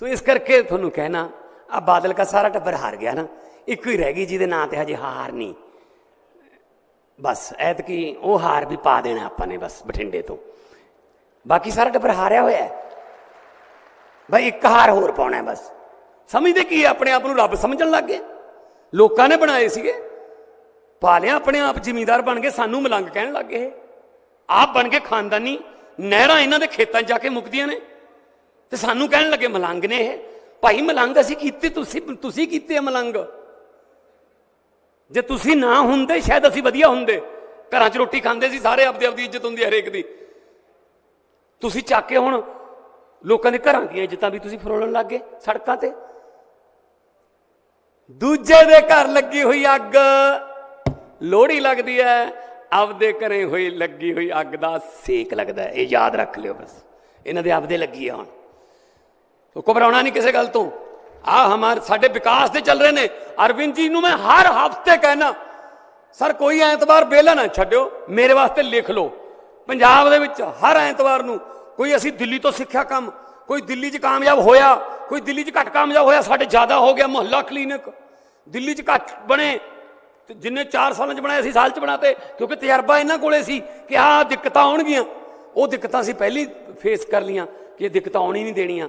ਸੋ ਇਸ ਕਰਕੇ ਤੁਹਾਨੂੰ ਕਹਿਣਾ ਆ ਬਾਦਲ ਦਾ ਸਾਰਾ ਟੱਬਰ ਹਾਰ ਗਿਆ ਨਾ, ਇੱਕੋ ਹੀ ਰਹਿ ਗਈ ਜਿਹਦੇ ਨਾਂ ਤੇ ਹਜੇ ਹਾਰ ਨਹੀਂ। ਬਸ, ਐਤਕੀ ਉਹ ਹਾਰ ਵੀ ਪਾ ਦੇਣਾ ਆਪਾਂ ਨੇ ਬਸ ਬਠਿੰਡੇ ਤੋਂ। ਬਾਕੀ ਸਾਰਾ ਟੱਬਰ ਹਾਰਿਆ ਹੋਇਆ ਹੈ। ਭਾਈ ਇੱਕ ਹਾਰ ਹੋਰ ਪਾਉਣਾ ਬਸ। ਸਮਝਦੇ ਕੀ ਆਪਣੇ ਆਪ ਨੂੰ ਰੱਬ ਸਮਝਣ ਲੱਗ ਗਏ? ਲੋਕਾਂ ਨੇ ਬਣਾਏ ਸੀਗੇ। ਪਾ ਲਿਆ ਆਪਣੇ ਆਪ, ਜ਼ਿਮੀਂਦਾਰ ਬਣ ਕੇ ਸਾਨੂੰ ਮਲੰਗ ਕਹਿਣ ਲੱਗ ਗਏ ਇਹ। ਆਪ ਬਣ ਕੇ ਖਾਨਦਾਨੀ ਨਹਿਰਾਂ ਇਹਨਾਂ ਦੇ ਖੇਤਾਂ 'ਚ ਜਾ ਕੇ ਮੁੱਕਦੀਆਂ ਨੇ। ਤੇ ਸਾਨੂੰ ਕਹਿਣ ਲੱਗੇ, ਮਲੰਗ ਨੇ ਇਹ। ਭਾਈ ਮਲੰਗ ਅਸੀਂ ਕੀਤੇ, ਤੁਸੀਂ ਤੁਸੀਂ ਕੀਤੇ ਆ ਮਲੰਗ। ਜੇ ਤੁਸੀਂ ਨਾ ਹੁੰਦੇ, ਸ਼ਾਇਦ ਅਸੀਂ ਵਧੀਆ ਹੁੰਦੇ। ਘਰਾਂ 'ਚ ਰੋਟੀ ਖਾਂਦੇ ਸੀ, ਸਾਰੇ ਆਪਦੇ ਆਪਦੀ ਇੱਜ਼ਤ ਹੁੰਦੀ ਹਰੇਕ ਦੀ। ਤੁਸੀਂ ਚੱਕ ਕੇ ਹੁਣ ਲੋਕਾਂ ਦੇ ਘਰਾਂ ਦੀਆਂ ਇੱਜ਼ਤਾਂ ਵੀ ਤੁਸੀਂ ਫਰੋਲਣ ਲੱਗ ਗਏ ਸੜਕਾਂ ਤੇ। ਦੂਜੇ ਦੇ ਘਰ ਲੱਗੀ ਹੋਈ ਅੱਗ। ਲੋਹੜੀ ਲੱਗਦੀ ਹੈ ਆਪਦੇ ਘਰੇ ਹੋਈ, ਲੱਗੀ ਹੋਈ ਅੱਗ ਦਾ ਸੇਕ ਲੱਗਦਾ ਇਹ ਯਾਦ ਰੱਖ ਲਿਓ ਬਸ। ਇਹਨਾਂ ਦੇ ਆਪਦੇ ਲੱਗੀ ਆ ਹੁਣ। ਤੋ ਘਬਰਾਉਣਾ ਨਹੀਂ ਕਿਸੇ ਗੱਲ ਤੋਂ। ਆ ਹਮਾਰ ਸਾਡੇ ਵਿਕਾਸ ਦੇ ਚੱਲ ਰਹੇ ਨੇ। ਅਰਵਿੰਦ ਜੀ ਨੂੰ ਮੈਂ ਹਰ ਹਫ਼ਤੇ ਕਹਿਣਾ ਸਰ, ਕੋਈ ਐਤਵਾਰ ਬੇਲਾ ਨਾ ਛੱਡਿਓ। ਮੇਰੇ ਵਾਸਤੇ ਲਿਖ ਲਓ। ਪੰਜਾਬ ਦੇ ਵਿੱਚ ਹਰ ਐਤਵਾਰ ਨੂੰ ਕੋਈ ਅਸੀਂ ਦਿੱਲੀ ਤੋਂ ਸਿੱਖਿਆ ਕੰਮ, ਕੋਈ ਦਿੱਲੀ 'ਚ ਕਾਮਯਾਬ ਹੋਇਆ, ਕੋਈ ਦਿੱਲੀ 'ਚ ਘੱਟ ਕਾਮਯਾਬ ਹੋਇਆ, ਸਾਡੇ ਜ਼ਿਆਦਾ ਹੋ ਗਿਆ ਮੁਹੱਲਾ ਕਲੀਨਿਕ। ਦਿੱਲੀ 'ਚ ਘੱਟ ਬਣੇ ਜਿੰਨੇ 4 ਸਾਲਾਂ 'ਚ ਬਣਾਏ ਅਸੀਂ, ਸਾਲ 'ਚ ਬਣਾਤੇ, ਕਿਉਂਕਿ ਤਜਰਬਾ ਇਹਨਾਂ ਕੋਲੇ ਸੀ ਕਿ ਆਹ ਦਿੱਕਤਾਂ ਆਉਣਗੀਆਂ। ਉਹ ਦਿੱਕਤਾਂ ਅਸੀਂ ਪਹਿਲੀ ਫੇਸ ਕਰ ਲੀਆਂ ਕਿ ਇਹ ਦਿੱਕਤਾਂ ਆਉਣੀ ਨਹੀਂ ਦੇਣੀਆਂ।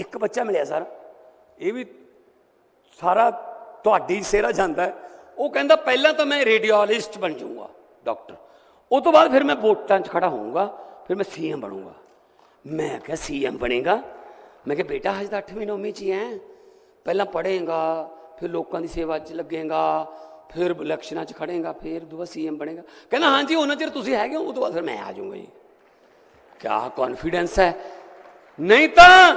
ਇੱਕ ਬੱਚਾ ਮਿਲਿਆ ਸਰ। ਇਹ ਵੀ ਸਾਰਾ ਤੁਹਾਡੀ ਸਿਰਾ ਜਾਂਦਾ ਉਹ ਕਹਿੰਦਾ, ਪਹਿਲਾਂ ਤਾਂ ਮੈਂ ਰੇਡੀਓਲੋਜਿਸਟ ਬਣ ਜਾਊਂਗਾ, ਡਾਕਟਰ। ਉਹ ਤੋਂ ਬਾਅਦ ਫਿਰ ਮੈਂ ਵੋਟਾਂ 'ਚ ਖੜਾ ਹੋਊਂਗਾ, ਫਿਰ ਮੈਂ ਸੀਐਮ ਬਣੂੰਗਾ। ਮੈਂ ਕਿਹਾ, ਸੀਐਮ ਬਣੇਗਾ? ਮੈਂ ਕਿਹਾ, ਬੇਟਾ, ਹਜੇ ਤਾਂ 8ਵੀਂ 9ਵੀਂ 'ਚ ਹੀ ਹੈ ਪਹਿਲਾਂ ਪੜ੍ਹੇਗਾ, ਫਿਰ ਲੋਕਾਂ ਦੀ ਸੇਵਾ 'ਚ ਲੱਗੇਗਾ, ਫਿਰ ਇਲੈਕਸ਼ਨਾਂ 'ਚ ਖੜੇਗਾ, ਫਿਰ ਦੁਆ ਸੀਐਮ ਬਣੇਗਾ। ਕਹਿੰਦਾ, ਹਾਂਜੀ, ਉਹਨਾਂ ਚਿਰ ਤੁਸੀਂ ਹੈਗੇ ਹੋ, ਉਹ ਤੋਂ ਬਾਅਦ ਫਿਰ ਮੈਂ ਆ ਜਾਊਂਗਾ ਜੀ। ਕਿਆ ਕੌਨਫੀਡੈਂਸ ਹੈ। ਨਹੀਂ ਤਾਂ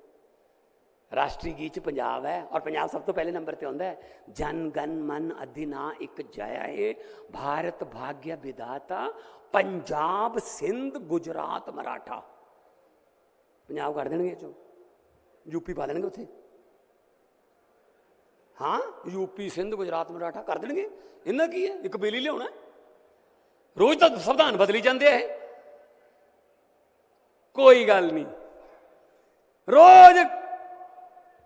ਰਾਸ਼ਟਰੀ ਗੀਤ ਚ ਪੰਜਾਬ ਹੈ ਔਰ ਪੰਜਾਬ ਸਭ ਤੋਂ ਪਹਿਲੇ ਨੰਬਰ ਤੇ ਆਉਂਦਾ ਹੈ ਜਨ ਗਨ ਮਨ ਅਧਿਨਾ ਇੱਕ ਜਾਇਆ ਹੈ ਭਾਰਤ ਭਾਗਯ ਵਿਦਾਤਾ ਪੰਜਾਬ ਸਿੰਧ ਗੁਜਰਾਤ ਮਰਾਠਾ ਪੰਜਾਬ ਕੱਢ ਦੇਣਗੇ ਇਹ ਚੋਂ ਯੂਪੀ ਪਾ ਦੇਣਗੇ ਉੱਥੇ ਹਾਂ ਯੂਪੀ ਸਿੰਧ ਗੁਜਰਾਤ ਮਰਾਠਾ ਕਰ ਦੇਣਗੇ ਇਹਨਾਂ ਕੀ ਹੈ ਇੱਕ ਬਿੱਲ ਹੀ ਲਿਆਉਣਾ ਹੈ। ਰੋਜ਼ ਤਾਂ ਸੰਵਿਧਾਨ ਬਦਲੀ ਜਾਂਦੇ ਆ ਇਹ ਕੋਈ ਗੱਲ ਨਹੀਂ ਰੋਜ਼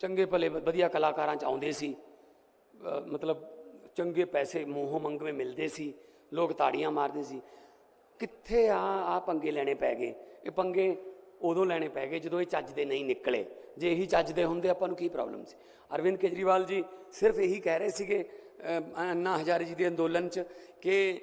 ਚੰਗੇ ਭਲੇ ਵਧੀਆ ਕਲਾਕਾਰਾਂ ਚ ਆਉਂਦੇ ਸੀ। ਮਤਲਬ ਚੰਗੇ ਪੈਸੇ ਮੂੰਹੋਂ ਮੰਗਵੇਂ ਮਿਲਦੇ ਸੀ, ਲੋਕ ਤਾੜੀਆਂ ਮਾਰਦੇ ਸੀ। ਕਿੱਥੇ ਆ ਆ ਪੰਗੇ ਲੈਣੇ ਪੈ ਗਏ? ਇਹ ਪੰਗੇ ਉਦੋਂ ਲੈਣੇ ਪੈ ਗਏ ਜਦੋਂ ਇਹ ਚੱਜ ਦੇ ਨਹੀਂ ਨਿਕਲੇ। ਜੇ ਇਹੀ ਚੱਜ ਦੇ ਹੁੰਦੇ ਆਪਾਂ ਨੂੰ ਕੀ ਪ੍ਰੋਬਲਮ ਸੀ? ਅਰਵਿੰਦ ਕੇਜਰੀਵਾਲ ਜੀ ਸਿਰਫ ਇਹੀ ਕਹਿ ਰਹੇ ਸੀਗੇ ਅੰਨਾ ਹਜ਼ਾਰੇ ਜੀ ਦੇ ਅੰਦੋਲਨ ਚ ਕਿ